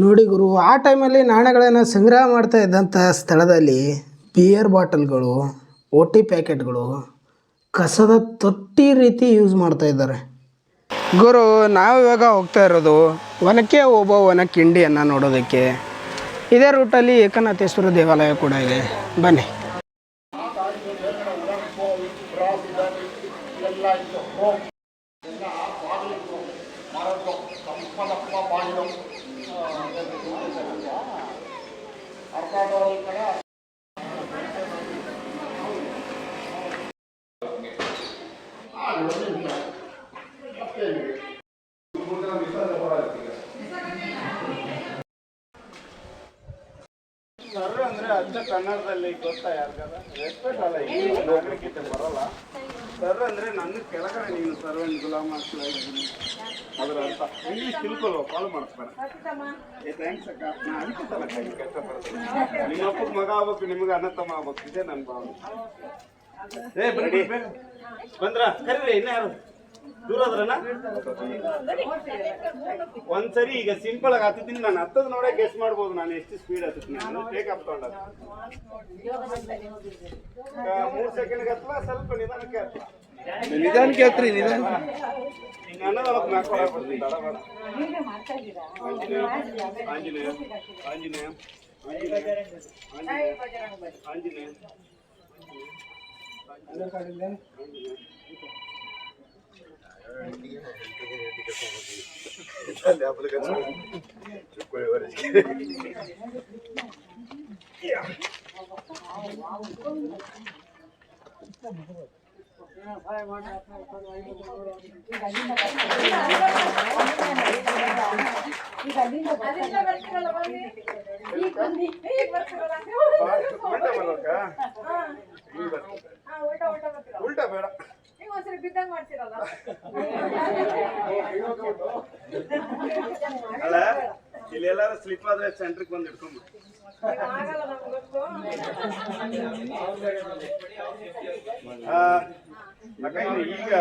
ನೋಡಿ ಗುರು, ಆ ಟೈಮಲ್ಲಿ ನಾಣ್ಯಗಳನ್ನು ಸಂಗ್ರಹ ಮಾಡ್ತಾ ಇದ್ದಂಥ ಸ್ಥಳದಲ್ಲಿ ಬಿಯರ್ ಬಾಟಲ್ಗಳು ಓಟಿ ಪ್ಯಾಕೆಟ್ಗಳು ಕಸದ ತೊಟ್ಟಿ ರೀತಿ ಯೂಸ್ ಮಾಡ್ತಾ ಇದ್ದಾರೆ. ಗುರು, ನಾವು ಇವಾಗ ಹೋಗ್ತಾ ಇರೋದು ಒನಕ್ಕೆ ಒಬ್ಬ ವನ ಕಿಂಡಿಯನ್ನು ನೋಡೋದಕ್ಕೆ. ಇದೇ ರೂಟಲ್ಲಿ ಏಕನಾಥೇಶ್ವರ ದೇವಾಲಯ ಕೂಡ ಇದೆ. ಬನ್ನಿ. ಸರ್ ಅಂದ್ರೆ ಅಜ್ಜ ಕನ್ನಡದಲ್ಲಿ ಗೊತ್ತಾ ಯಾರಿಗಾದ್ರೆ ರೆಸ್ಪೆಕ್ಟ್ ಅಲ್ಲ ನಾಗರಿಕತೆ ಬರಲ್ಲ. ಸರ್ ಅಂದ್ರೆ ನನ್ನ ಕೆಳಗಡೆ ನೀನು ಸರ್ವೆಂಟ್ ಗುಲಾಮ ಇದ್ದೀನಿ ಅದರ ಅರ್ಥ ಇಂಗ್ಲೀಷ್ ತಿಳ್ಕೊಳ್ಳೋ ಫಾಲೋ ಮಾಡ್ತಾರೆ ಏ ಥ್ಯಾಂಕ್ಸ್ ಅಕ್ಕ. ನಾ ಅದಕ್ಕೆ ತಲ ಕೈ ನಿಮ್ಮ ಮಗ ಆಗ್ಬೇಕು ನಿಮಗೆ ಅಣ್ಣ ತಮ್ಮ ಆಗ್ಬೇಕು. ಇದೇ ನನ್ನ ಭಾವನೆ. ಏ ಬನ್ನಿ ಬಂದ್ರ? ಕರೀರಿ ಇನ್ನ ಯಾರು? ದೂರ ಒಂದ್ಸರಿ ಈಗ ಸಿಂಪಲ್ ಆಗಿ ಹತ್ತಿದ್ದೀನಿ ನಾನು ಹತ್ತದ ನೋಡೇ ಗೆಸ್ ಮಾಡ್ಬೋದು ನಾನು ಎಷ್ಟು ಸ್ಪೀಡ್ ಹತ್ತಿದ್ದೀನಿ ನಾನು. ಟೇಕ್ ಅಪ್ ತಗೊಂಡ ಮೂರ್ ಸೆಕೆಂಡ್ ಹತ್ತಲ ಸ್ವಲ್ಪ ನಿಧಾನಕ್ಕೆ ಹತ್ತಲ ನಿಧಾನಕ್ಕೆ ಹತ್ರಿ ನಿಧಾನ. ಹಿಂಗ ಅನ್ನೋದೊಳಗೆ ನಾಲ್ಕು ಹೊರಗೆ ಬರ್ತೀನಿ. ತಡ ಬೇಡ. ಆಂಜನೇಯ ಆಂಜನೇಯ ಆಂಜನೇಯ ಆಂಜನೇಯ ಆಂಜನೇಯ. ಬರ್ತೀರಲ್ಲ ಉಲ್ಟಾ ಬೇಡ. ನೀವು ಬರ್ಬೇಕು. ಉಲ್ಟಾ ಬೇಡ ಅಲ್ಲ ಇಲ್ಲಿ ಎಲ್ಲಾರು ಸ್ಲಿಪ್ ಆದ್ರೆ ಸೆಂಟ್ರಿಗೆ ಬಂದು ಇನ್ನು ಈಗ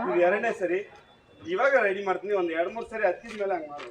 ಇದು ಎರಡನೇ ಸರಿ. ಇವಾಗ ರೆಡಿ ಮಾಡ್ತೀನಿ ಒಂದ್ ಎರಡ್ ಮೂರ್ ಸರಿ ಹತ್ತಿದ ಮೇಲೆ ಹಂಗ ಮಾಡು.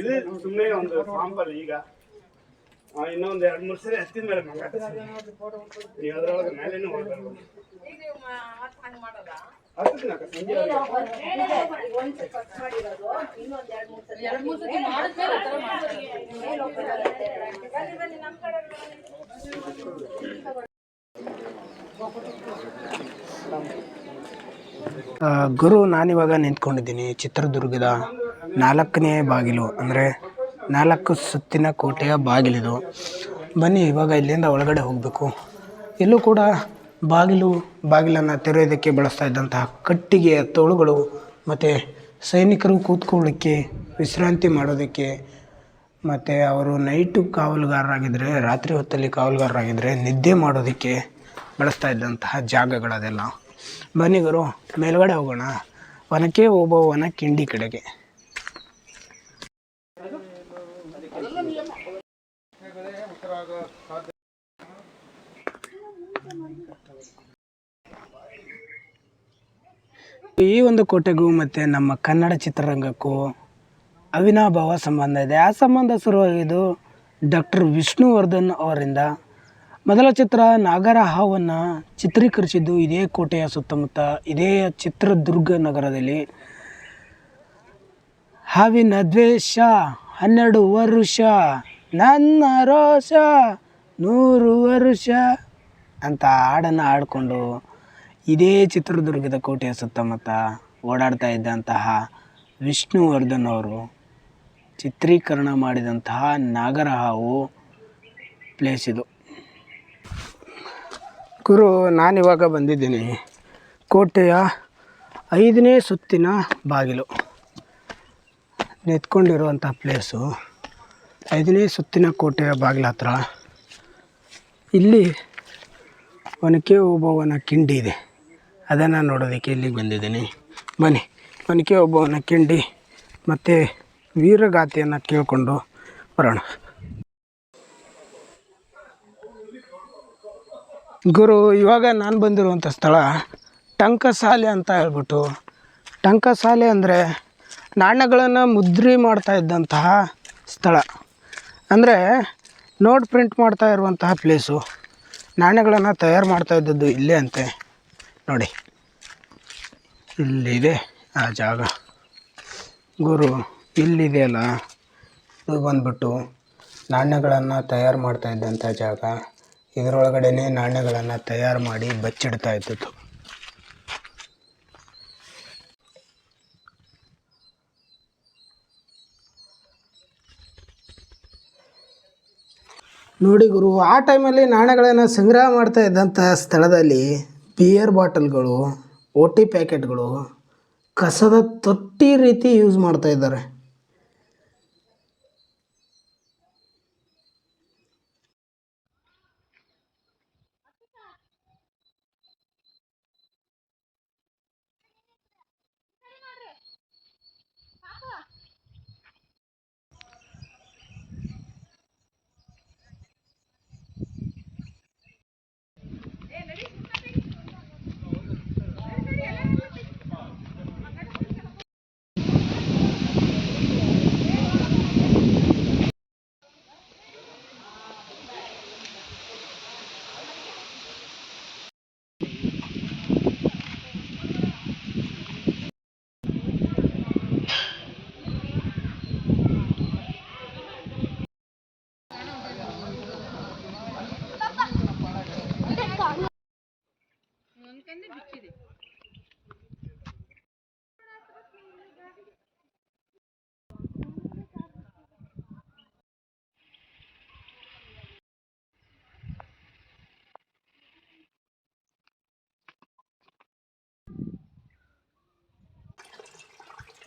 ಇದು ಸುಮ್ಮನೆ ಒಂದು ಸಾಂಬಾರ್ ಈಗ. ಇನ್ನೊಂದು ಎರಡು ಮೂರು ಸರಿ ಹತ್ತಿದ ಮೇಲೆ ಮಗ ನೀವು ಅದ್ರೊಳಗೆ ಮೇಲೇನು ಹೋಗ್ಬಾರ್ದು ಹತ್ತಿನ ಅಕ್ಕ? ಸಂಜೆ ಆ, ಗುರು ನಾನಿವಾಗ ನಿಂತ್ಕೊಂಡಿದ್ದೀನಿ ಚಿತ್ರದುರ್ಗದ ನಾಲ್ಕನೇ ಬಾಗಿಲು, ಅಂದರೆ ನಾಲ್ಕು ಸುತ್ತಿನ ಕೋಟೆಯ ಬಾಗಿಲಿದು. ಬನ್ನಿ, ಇವಾಗ ಇಲ್ಲಿಂದ ಒಳಗಡೆ ಹೋಗಬೇಕು. ಇಲ್ಲೂ ಕೂಡ ಬಾಗಿಲು, ಬಾಗಿಲನ್ನು ತೆರೆಯೋದಕ್ಕೆ ಬಳಸ್ತಾ ಇದ್ದಂತಹ ಕಟ್ಟಿಗೆಯ ತೋಳುಗಳು ಮತ್ತು ಸೈನಿಕರು ಕೂತ್ಕೊಳ್ಳೋಕ್ಕೆ ವಿಶ್ರಾಂತಿ ಮಾಡೋದಕ್ಕೆ ಮತ್ತು ಅವರು ನೈಟು ಕಾವಲುಗಾರರಾಗಿದ್ದರೆ ರಾತ್ರಿ ಹೊತ್ತಲ್ಲಿ ಕಾವಲುಗಾರರಾಗಿದ್ದರೆ ನಿದ್ದೆ ಮಾಡೋದಕ್ಕೆ ಬಳಸ್ತಾ ಇದ್ದಂತಹ ಜಾಗಗಳದೆಲ್ಲ. ಬನ್ನಿಗರು ಮೇಲುಗಡೆ ಹೋಗೋಣ. ವನಕ್ಕೆ ಒಬ್ಬ ಕಿಂಡಿ ಕಡೆಗೆ. ಈ ಒಂದು ಕೋಟೆಗೂ ಮತ್ತು ನಮ್ಮ ಕನ್ನಡ ಚಿತ್ರರಂಗಕ್ಕೂ ಅವಿನಾಭಾವ ಸಂಬಂಧ ಇದೆ. ಆ ಸಂಬಂಧ ಶುರುವಾಗಿದ್ದು ಡಾಕ್ಟರ್ ವಿಷ್ಣುವರ್ಧನ್ ಅವರಿಂದ. ಮೊದಲ ಚಿತ್ರ ನಾಗರ ಹಾವನ್ನು ಚಿತ್ರೀಕರಿಸಿದ್ದು ಇದೇ ಕೋಟೆಯ ಸುತ್ತಮುತ್ತ, ಇದೇ ಚಿತ್ರದುರ್ಗ ನಗರದಲ್ಲಿ. ಹಾವಿನ ದ್ವೇಷ, ಹನ್ನೆರಡು ವರುಷ, ನನ್ನ ರೋಷ, ನೂರು ವರುಷ. ಅಂತ ಹಾಡನ್ನು ಹಾಡಿಕೊಂಡು ಇದೇ ಚಿತ್ರದುರ್ಗದ ಕೋಟೆಯ ಸುತ್ತಮುತ್ತ ಓಡಾಡ್ತಾ ಇದ್ದಂತಹ ವಿಷ್ಣುವರ್ಧನ್ ಅವರು ಚಿತ್ರೀಕರಣ ಮಾಡಿದಂತಹ ನಾಗರಹಾವು ಪ್ಲೇಸ್ ಇದು. ಗುರು, ನಾನಿವಾಗ ಬಂದಿದ್ದೀನಿ. ಕೋಟೆಯ ಐದನೇ ಸುತ್ತಿನ ಬಾಗಿಲು. ನೆತ್ಕೊಂಡಿರುವಂಥ ಪ್ಲೇಸು ಐದನೇ ಸುತ್ತಿನ ಕೋಟೆಯ ಬಾಗಿಲ ಹತ್ರ. ಇಲ್ಲಿ ಒನಕೆ ಓಬವ್ವನ ಕಿಂಡಿ ಇದೆ. ಅದನ್ನು ನೋಡೋದಕ್ಕೆ ಇಲ್ಲಿಗೆ ಬಂದಿದ್ದೀನಿ. ಬನ್ನಿ. ಒನಕೆ ಓಬವ್ವನ ಕಿಂಡಿ ಮತ್ತು ವೀರಗಾಥೆಯನ್ನು ಕೇಳಿಕೊಂಡು ಬರೋಣ. ಗುರು, ಇವಾಗ ನಾನು ಬಂದಿರುವಂಥ ಸ್ಥಳ ಟಂಕಸಾಲೆ ಅಂತ ಹೇಳ್ಬಿಟ್ಟು. ಟಂಕಸಾಲೆ ಅಂದರೆ ನಾಣ್ಯಗಳನ್ನು ಮುದ್ರಿ ಮಾಡ್ತಾ ಇದ್ದಂತಹ ಸ್ಥಳ. ಅಂದರೆ ನೋಟ್ ಪ್ರಿಂಟ್ ಮಾಡ್ತಾ ಇರುವಂತಹ ಪ್ಲೇಸು ನಾಣ್ಯಗಳನ್ನು ತಯಾರು ಮಾಡ್ತಾ ಇದ್ದದ್ದು ಇಲ್ಲೇ ಅಂತೆ. ನೋಡಿ. ಇಲ್ಲಿದೆ ಆ ಜಾಗ. ಗುರು ಇಲ್ಲಿದೆಯಲ್ಲ ಇದು ಬಂದ್ಬಿಟ್ಟು ನಾಣ್ಯಗಳನ್ನು ತಯಾರು ಮಾಡ್ತಾ ಇದ್ದಂಥ ಜಾಗ. ಇದರೊಳಗಡೆನೇ ನಾಣ್ಯಗಳನ್ನು ತಯಾರು ಮಾಡಿ ಬಚ್ಚಿಡ್ತಾ ಇದ್ದದ್ದು. ನೋಡಿ ಗುರು, ಆ ಟೈಮಲ್ಲಿ ನಾಣ್ಯಗಳನ್ನು ಸಂಗ್ರಹ ಮಾಡ್ತಾ ಇದ್ದಂಥ ಸ್ಥಳದಲ್ಲಿ ಬಿಯರ್ ಬಾಟಲ್ಗಳು ಓಟಿ ಪ್ಯಾಕೆಟ್ಗಳು ಕಸದ ತೊಟ್ಟಿ ರೀತಿ ಯೂಸ್ ಮಾಡ್ತಾ ಇದ್ದಾರೆ.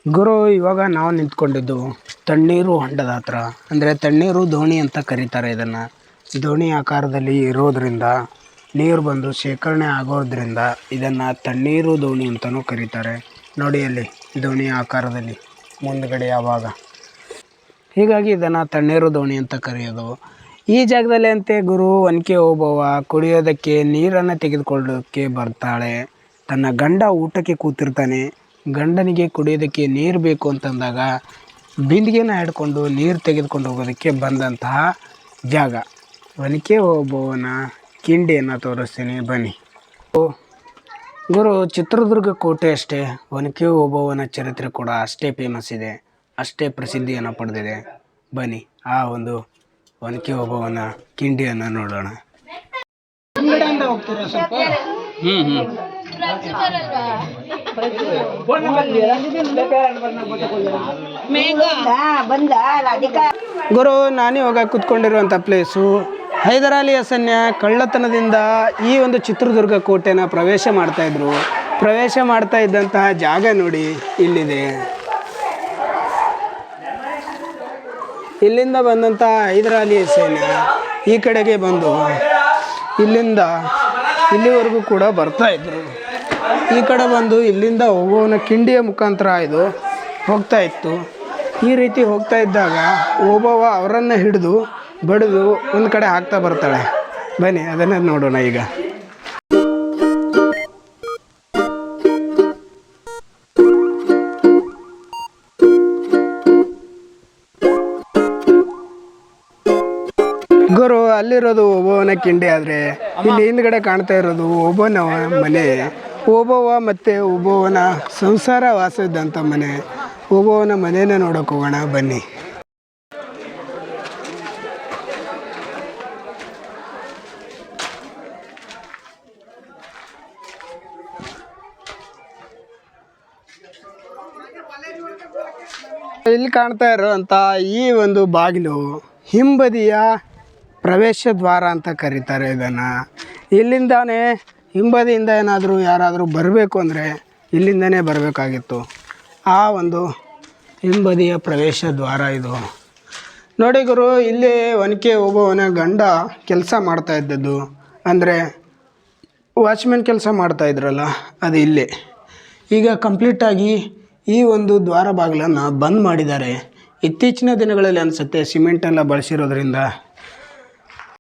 ಗುರು, ಇವಾಗ ನಾವು ನಿಂತ್ಕೊಂಡಿದ್ದು ತಣ್ಣೀರು ಹೊಂಡದ ಹತ್ರ. ಅಂದರೆ ತಣ್ಣೀರು ದೋಣಿ ಅಂತ ಕರೀತಾರೆ ಇದನ್ನು. ದೋಣಿ ಆಕಾರದಲ್ಲಿ ಇರೋದ್ರಿಂದ ನೀರು ಬಂದು ಶೇಖರಣೆ ಆಗೋದ್ರಿಂದ ಇದನ್ನು ತಣ್ಣೀರು ದೋಣಿ ಅಂತಲೂ ಕರೀತಾರೆ. ನೋಡಿ ಅಲ್ಲಿ, ದೋಣಿ ಆಕಾರದಲ್ಲಿ, ಮುಂದ್ಗಡೆ ಯಾವಾಗ ಹೀಗಾಗಿ ಇದನ್ನು ತಣ್ಣೀರು ದೋಣಿ ಅಂತ ಕರೆಯೋದು. ಈ ಜಾಗದಲ್ಲಿ ಅಂತೆ ಗುರು ಒನಕೆ ಓಬವ್ವ ಕುಡಿಯೋದಕ್ಕೆ ನೀರನ್ನು ತೆಗೆದುಕೊಳ್ಳೋಕ್ಕೆ ಬರ್ತಾಳೆ. ತನ್ನ ಗಂಡ ಊಟಕ್ಕೆ ಕೂತಿರ್ತಾನೆ. ಗಂಡನಿಗೆ ಕುಡಿಯೋದಕ್ಕೆ ನೀರು ಬೇಕು ಅಂತಂದಾಗ ಬಿಂದಿಗೆನ ಹಿಡ್ಕೊಂಡು ನೀರು ತೆಗೆದುಕೊಂಡು ಹೋಗೋದಕ್ಕೆ ಬಂದಂತಹ ಜಾಗ. ಒನಕೆ ಓಬವ್ವನ ಕಿಂಡಿಯನ್ನು ತೋರಿಸ್ತೀನಿ ಬನ್ನಿ. ಓ ಗುರು ಚಿತ್ರದುರ್ಗ ಕೋಟೆ ಅಷ್ಟೇ. ಒನಕೆ ಓಬವ್ವನ ಚರಿತ್ರೆ ಕೂಡ ಅಷ್ಟೇ ಫೇಮಸ್ ಇದೆ ಅಷ್ಟೇ ಪ್ರಸಿದ್ಧಿಯನ್ನು ಪಡೆದಿದೆ. ಬನ್ನಿ ಆ ಒಂದು ಒನಕೆ ಓಬವ್ವನ ಕಿಂಡಿಯನ್ನು ನೋಡೋಣ. ಹಿಂದ್ಗಡೆಯಿಂದ ಹೋಗ್ತೀರಾ ಸ್ವಲ್ಪ? ಹ್ಞೂ ಹ್ಞೂ ಗುರು ನಾನೇ ಇವಾಗ ಕುತ್ಕೊಂಡಿರುವಂಥ ಪ್ಲೇಸು ಹೈದರಾಲಿ ಹಸನ್ಯ ಕಳ್ಳತನದಿಂದ ಈ ಒಂದು ಚಿತ್ರದುರ್ಗ ಕೋಟೆನ ಪ್ರವೇಶ ಮಾಡ್ತಾ ಇದ್ರು. ಪ್ರವೇಶ ಮಾಡ್ತಾ ಇದ್ದಂತಹ ಜಾಗ ನೋಡಿ ಇಲ್ಲಿದೆ. ಇಲ್ಲಿಂದ ಬಂದಂತಹ ಹೈದರಾಲಿ ಹಸನ್ಯ ಈ ಕಡೆಗೆ ಬಂದು ಇಲ್ಲಿಂದ ಇಲ್ಲಿವರೆಗೂ ಕೂಡ ಬರ್ತಾ ಇದ್ರು. ಈ ಕಡೆ ಬಂದು ಇಲ್ಲಿಂದ ಹೋಗುವನ ಕಿಂಡಿಯ ಮುಖಾಂತರ ಇದು ಹೋಗ್ತಾ ಇತ್ತು. ಈ ರೀತಿ ಹೋಗ್ತಾ ಇದ್ದಾಗ ಓಬವ್ವ ಅವರನ್ನು ಹಿಡಿದು ಬಡಿದು ಒಂದು ಕಡೆ ಹಾಕ್ತಾ ಬರ್ತಾಳೆ. ಬನ್ನಿ, ಅದನ್ನು ನೋಡೋಣ ಈಗ. ಗುರು, ಅಲ್ಲಿರೋದು ಓಬೋವನ ಕಿಂಡಿ ಆದರೆ, ಇಲ್ಲಿ ಹಿಂದ್ಗಡೆ ಕಾಣ್ತಾ ಇರೋದು ಓಬೋನ ಮನೆ. ಓಬೋವ ಮತ್ತು ಓಬೋವನ ಸಂಸಾರ ವಾಸ ಮನೆ. ಓಬೋವನ ಮನೇನ ನೋಡೋಕೆ ಹೋಗೋಣ, ಬನ್ನಿ. ಇಲ್ಲಿ ಕಾಣ್ತಾ ಇರುವಂಥ ಈ ಒಂದು ಬಾಗಿಲು ಹಿಂಬದಿಯ ಪ್ರವೇಶ ದ್ವಾರ ಅಂತ ಕರೀತಾರೆ ಇದನ್ನು. ಇಲ್ಲಿಂದಾನೇ ಹಿಂಬದಿಯಿಂದ ಏನಾದರೂ ಯಾರಾದರೂ ಬರಬೇಕು ಅಂದರೆ ಇಲ್ಲಿಂದನೇ ಬರಬೇಕಾಗಿತ್ತು. ಆ ಒಂದು ಹಿಂಬದಿಯ ಪ್ರವೇಶ ದ್ವಾರ ಇದು. ನೋಡಿ ಗುರು, ಇಲ್ಲಿ ಒನಕೆ ಹೋಗುವವನ ಗಂಡ ಕೆಲಸ ಮಾಡ್ತಾ ಇದ್ದದ್ದು. ಅಂದರೆ ವಾಚ್ಮ್ಯಾನ್ ಕೆಲಸ ಮಾಡ್ತಾ ಇದ್ರಲ್ಲ, ಅದು ಇಲ್ಲಿ. ಈಗ ಕಂಪ್ಲೀಟಾಗಿ ಈ ಒಂದು ದ್ವಾರ ಬಾಗಿಲನ್ನು ಬಂದ್ ಮಾಡಿದ್ದಾರೆ. ಇತ್ತೀಚಿನ ದಿನಗಳಲ್ಲಿ ಅನಿಸುತ್ತೆ ಸಿಮೆಂಟ್ ಎಲ್ಲ ಬಳಸಿರೋದ್ರಿಂದ.